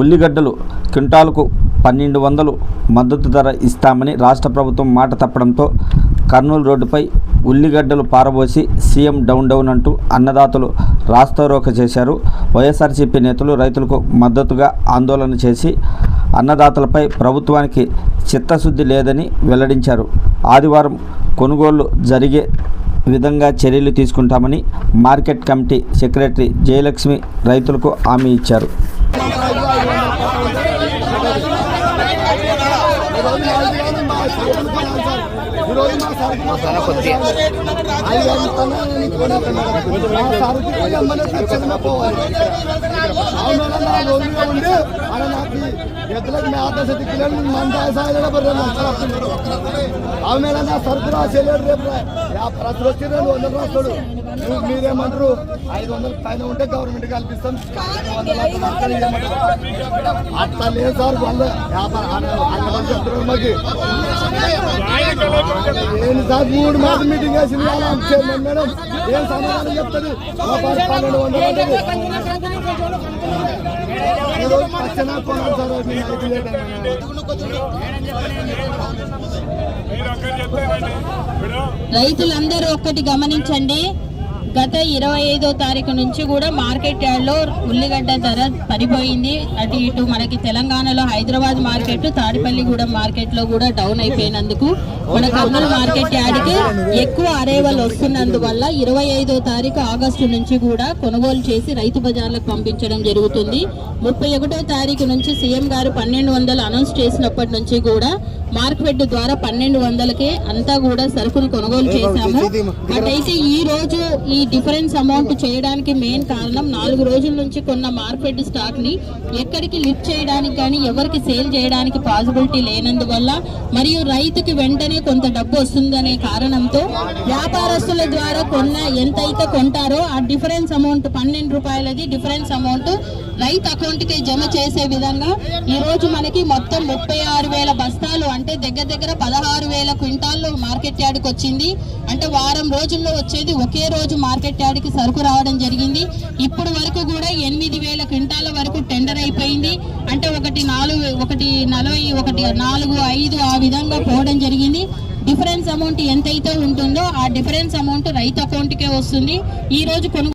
ఉల్లిగడ్డలు క్వింటాల్కు పన్నెండు వందలు మద్దతు ధర ఇస్తామని రాష్ట్ర ప్రభుత్వం మాట తప్పడంతో కర్నూలు రోడ్డుపై ఉల్లిగడ్డలు పారబోసి సీఎం డౌన్ డౌన్ అంటూ అన్నదాతలు రాస్తారోక చేశారు. వైఎస్ఆర్సీపీ నేతలు రైతులకు మద్దతుగా ఆందోళన చేసి అన్నదాతలపై ప్రభుత్వానికి చిత్తశుద్ధి లేదని వెల్లడించారు. ఆదివారం కొనుగోళ్ళు జరిగే విధంగా చర్యలు తీసుకుంటామని మార్కెట్ కమిటీ సెక్రటరీ జయలక్ష్మి రైతులకు హామీ ఇచ్చారు. ఈరోజు మా సరుకు ఐదు వందలు మా సరుకు పోయి అమ్మనే ఖచ్చితంగా పోవాలి అవునా నా రోజుగా ఉండి అలా నాకు ఎద్దులకు మేత శక్తి కిలోలు మంద సాయలేడు నా సరుకు రాసేలేడు రేపు రాత్రులు వచ్చి రెండు వందలు రాస్తాడు నువ్వు మీరేమంటారు? ఐదు వందల పైన ఉంటే గవర్నమెంట్ కల్పిస్తాం. అట్లా లేదు సార్ వాళ్ళ వ్యాపారం అన్న చెప్తున్నారు మాకు. ఏం సార్ మూడు మాటలు మీటింగ్ వేసింది మేడం. ఏం సమాధానం చెప్తుంది? పన్నెండు వందలు పచ్చనా కొనాలి. రైతులందరూ ఒక్కటి గమనించండి. గత ఇరవై ఐదో తారీఖు నుంచి కూడా మార్కెట్ యార్డ్లో ఉల్లిగడ్డ ధర పడిపోయింది. అటు ఇటు మనకి తెలంగాణలో హైదరాబాద్ మార్కెట్ తాడిపల్లిగూడెం మార్కెట్లో కూడా డౌన్ అయిపోయినందుకు మన కర్నూలు మార్కెట్ యార్డ్కి ఎక్కువ అరేవల్ వస్తున్నందువల్ల ఇరవై ఐదో తారీఖు ఆగస్టు నుంచి కూడా కొనుగోలు చేసి రైతు బజార్లకు పంపించడం జరుగుతుంది. ముప్పై ఒకటో తారీఖు నుంచి సీఎం గారు పన్నెండు వందలు అనౌన్స్ చేసినప్పటి నుంచి కూడా మార్కెట్ ద్వారా పన్నెండు వందలకే అంతా కూడా సరుకులు కొనుగోలు చేశాము. బట్ అయితే ఈ రోజు ఈ డిఫరెన్స్ అమౌంట్ చేయడానికి మెయిన్ కారణం నాలుగు రోజుల నుంచి కొన్న మార్కెట్ స్టాక్ని ఎక్కడికి లిఫ్ట్ చేయడానికి కానీ ఎవరికి సేల్ చేయడానికి పాసిబిలిటీ లేనందువల్ల మరియు రైతుకి వెంటనే కొంత డబ్బు వస్తుందనే కారణంతో వ్యాపారస్తుల ద్వారా కొన్న ఎంతైతే కొంటారో ఆ డిఫరెన్స్ అమౌంట్ పన్నెండు రూపాయలది డిఫరెన్స్ అమౌంట్ రైతు అకౌంట్కి జమ చేసే విధంగా ఈ రోజు మనకి మొత్తం ముప్పై ఆరు వేల బస్తాలు అంటే దగ్గర దగ్గర పదహారు వేల క్వింటాల్లో మార్కెట్ యార్డ్కి వచ్చింది. అంటే వారం రోజుల్లో వచ్చేది ఒకే రోజు మార్కెట్ యార్డ్కి సరుకు రావడం జరిగింది. ఇప్పుడు వరకు కూడా ఎనిమిది వేల క్వింటాల వరకు టెండర్ అయిపోయింది. అంటే ఒకటి నాలుగు ఒకటి నలభై ఒకటి నాలుగు ఐదు ఆ విధంగా పోవడం జరిగింది. డిఫరెన్స్ అమౌంట్ ఎంతైతే ఉంటుందో ఆ డిఫరెన్స్ అమౌంట్ రైతు అకౌంట్కే వస్తుంది. ఈ రోజు కొనుగోలు